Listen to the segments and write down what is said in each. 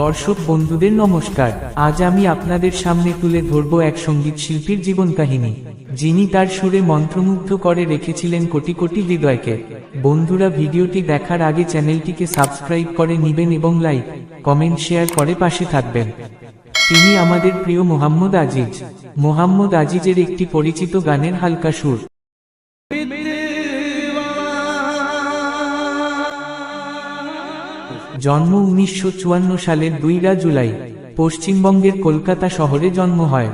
দর্শক বন্ধুদের নমস্কার। আজ আমি আপনাদের সামনে তুলে ধরব এক সংগীত শিল্পীর জীবন কাহিনী, যিনি তার সুরে মন্ত্রমুগ্ধ করে রেখেছিলেন কোটি কোটি হৃদয়কে। বন্ধুরা, ভিডিওটি দেখার আগে চ্যানেলটিকে সাবস্ক্রাইব করে নিবেন এবং লাইক, কমেন্ট, শেয়ার করে পাশে থাকবেন। তিনি আমাদের প্রিয় মোহাম্মদ আজিজ। মোহাম্মদ আজিজের একটি পরিচিত গানের হালকা সুর। জন্ম উনিশশো চুয়ান্ন সালের দুইরা জুলাই, পশ্চিমবঙ্গের কলকাতা শহরে জন্ম হয়,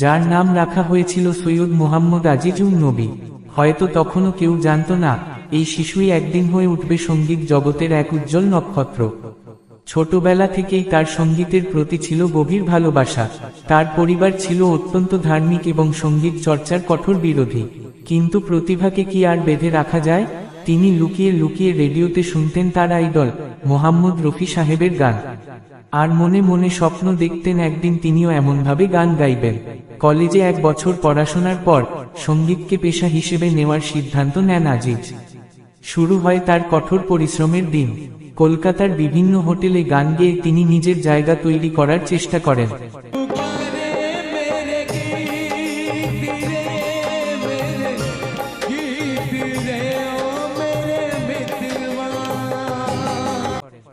যার নাম রাখা হয়েছিল সৈয়দ মোহাম্মদ আজিজুল নবী। হয়তো তখনও কেউ জানত না, এই শিশুই একদিন হয়ে উঠবে সংগীত জগতের এক উজ্জ্বল নক্ষত্র। ছোটবেলা থেকেই তার সঙ্গীতের প্রতি ছিল গভীর ভালোবাসা, তার পরিবার ছিল অত্যন্ত ধার্মিক এবং সংগীত চর্চার কঠোর বিরোধী। কিন্তু প্রতিভাকে কি আর বেঁধে রাখা যায়? তিনি লুকিয়ে লুকিয়ে রেডিওতে শুনতেন তার আইডল, মোহাম্মদ রফি সাহেবের গান। আর মনে মনে স্বপ্ন দেখতেন একদিন তিনিও এমনভাবে গান গাইবেন। কলেজে এক বছর পড়াশোনার পর সঙ্গীতকে পেশা হিসেবে নেওয়ার সিদ্ধান্ত নেন আজিজ। শুরু হয় তার কঠোর পরিশ্রমের দিন। কলকাতার বিভিন্ন হোটেলে গান গেয়ে তিনি নিজের জায়গা তৈরি করার চেষ্টা করেন।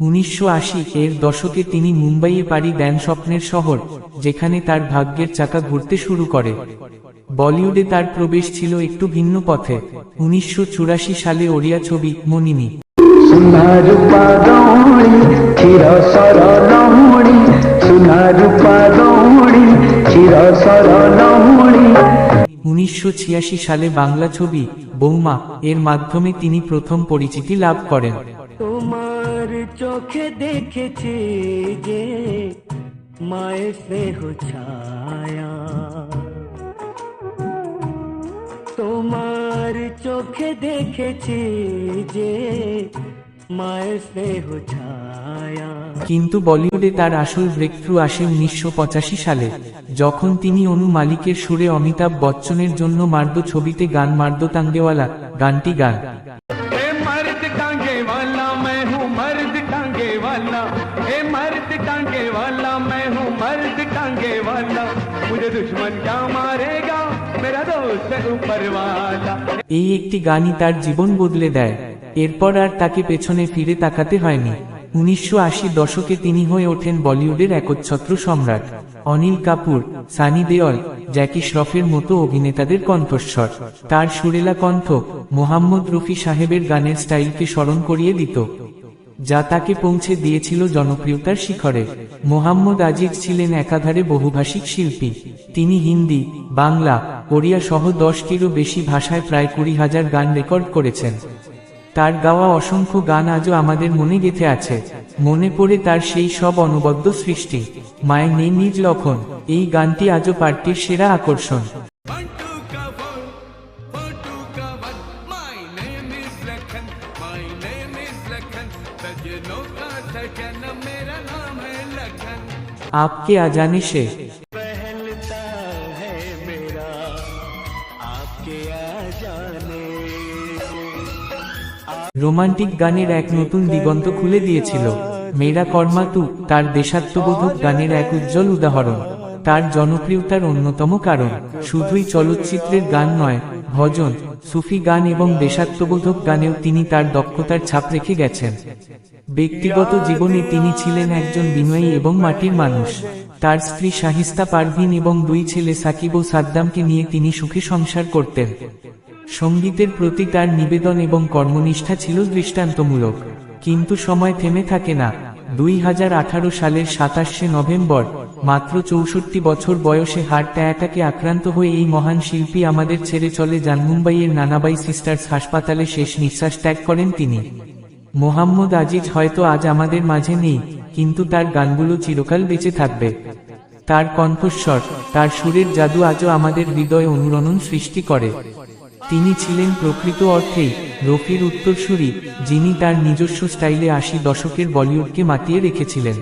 উনিশশো আশি এর দশকে তিনি মুম্বাইয়ে পাড়ি দেন স্বপ্নের শহর যেখানে তার ভাগ্যের চাকা ঘুরতে শুরু করে। বলিউডে তার প্রবেশ ছিল একটু ভিন্ন পথে উনিশশো চুরাশি সালে ওড়িয়া ছবি মনিনি উনিশশো সালে বাংলা ছবি বৌমা এর মাধ্যমে তিনি প্রথম পরিচিতি লাভ করেন। তোমার চোখে দেখেছি যে মায়ের স্নেহ ছায়া। তোমার চোখে দেখেছি যে মায়ের স্নেহ ছায়া। কিন্তু বলিউডে তার আসল ব্রেকথ্রু আসে উনিশশো পঁচাশি সালে, যখন তিনি অনু মালিকের সুরে অমিতাভ বচ্চনের জন্য মার্দ ছবিতে গান মার্দ তাঙ্গেওয়ালা, গানটি গান। वाला ए मर्द टांगे वाला मैं हूँ मर्द टांगे वाला मुझे दुश्मन क्या मारेगा मेरा दोस्त है ऊपर वाला এই একটি গানই তার জীবন বদলে দেয় এরপর আর তাকে পেছনে ফিরে তাকাতে হয়নি উনিশশো দশকে তিনি হয়ে ওঠেন বলিউডের একচ্ছত্র সম্রাট অনিল কাপুর সানি দেওল জ্যাকি শ্রফের মতো অভিনেতাদের কণ্ঠস্বর তার সুরেলা কণ্ঠ মোহাম্মদ রফি সাহেবের গানের স্টাইলকে স্মরণ করিয়ে দিত যা তাকে পৌঁছে দিয়েছিল জনপ্রিয়তার শিখরে। মোহাম্মদ আজিজ ছিলেন একাধারে বহুভাষিক শিল্পী। তিনি হিন্দি, বাংলা ওড়িয়া সহ দশটিরও বেশি ভাষায় প্রায় কুড়ি হাজার গান রেকর্ড করেছেন। তার গাওয়া অসংখ্য গান আজও আমাদের মনে গেঁথে আছে। মনে পড়ে তার সেই সব অনবদ্য সৃষ্টি। মায়ের নেই নিজ লক্ষণ এই গানটি আজও পার্টির সেরা আকর্ষণ। Lakhan. सजनों का सजन मेरा नाम है लखन আপকে আজানে সে पहलता है मेरा आपके आ जाने से রোমান্টিক গানের এক নতুন দিগন্ত খুলে দিয়েছিল মেরা কর্মাতু তার দেশাত্মবোধক গানের এক উজ্জ্বল উদাহরণ তার জনপ্রিয়তার অন্যতম কারণ শুধুই চলচ্চিত্রের গান নয় ভজন, সুফি গান এবং দেশাত্মবোধক গানেও তিনি তার দক্ষতার ছাপ রেখে গেছেন। ব্যক্তিগত জীবনে তিনি ছিলেন একজন বিনয়ী এবং মাটির মানুষ। তার স্ত্রী শাহিস্তা পারভিন এবং দুই ছেলে সাকিব ও সাদ্দামকে নিয়ে তিনি সুখী সংসার করতেন। সঙ্গীতের প্রতি তার নিবেদন এবং কর্মনিষ্ঠা ছিল দৃষ্টান্তমূলক। কিন্তু সময় থেমে থাকে না। দুই হাজার আঠারো সালের সাতাশে নভেম্বর, মাত্র চৌষট্টি বছর বয়সে হার্ট অ্যাটাকে আক্রান্ত হয়ে এই মহান শিল্পী আমাদের ছেড়ে চলে যান মুম্বাইয়ের নানাবাই সিস্টার্স হাসপাতালে শেষ নিঃশ্বাস ত্যাগ করেন তিনি। মোহাম্মদ আজিজ হয়তো আজ আমাদের মাঝে নেই, কিন্তু তার গানগুলো চিরকাল বেঁচে থাকবে। তার কণ্ঠস্বর, তার সুরের জাদু আজও আমাদের হৃদয়ে অনুরণন সৃষ্টি করে। তিনি ছিলেন প্রকৃত অর্থেই রফির উত্তরসূরি, যিনি তার নিজস্ব স্টাইলে আশি দশকের বলিউডকে মাতিয়ে রেখেছিলেন।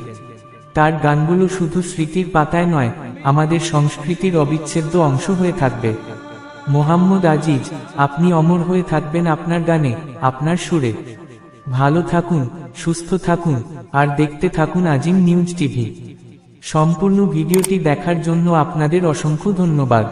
তার গানগুলো শুধু স্মৃতির পাতায় নয়, আমাদের সংস্কৃতির অবিচ্ছেদ্য অংশ হয়ে থাকবে। মোহাম্মদ আজিজ, আপনি অমর হয়ে থাকবেন আপনার গানে, আপনার সুরে। ভালো থাকুন, সুস্থ থাকুন, আর দেখতে থাকুন আজিম নিউজ টিভি। সম্পূর্ণ ভিডিওটি দেখার জন্য আপনাদের অসংখ্য ধন্যবাদ।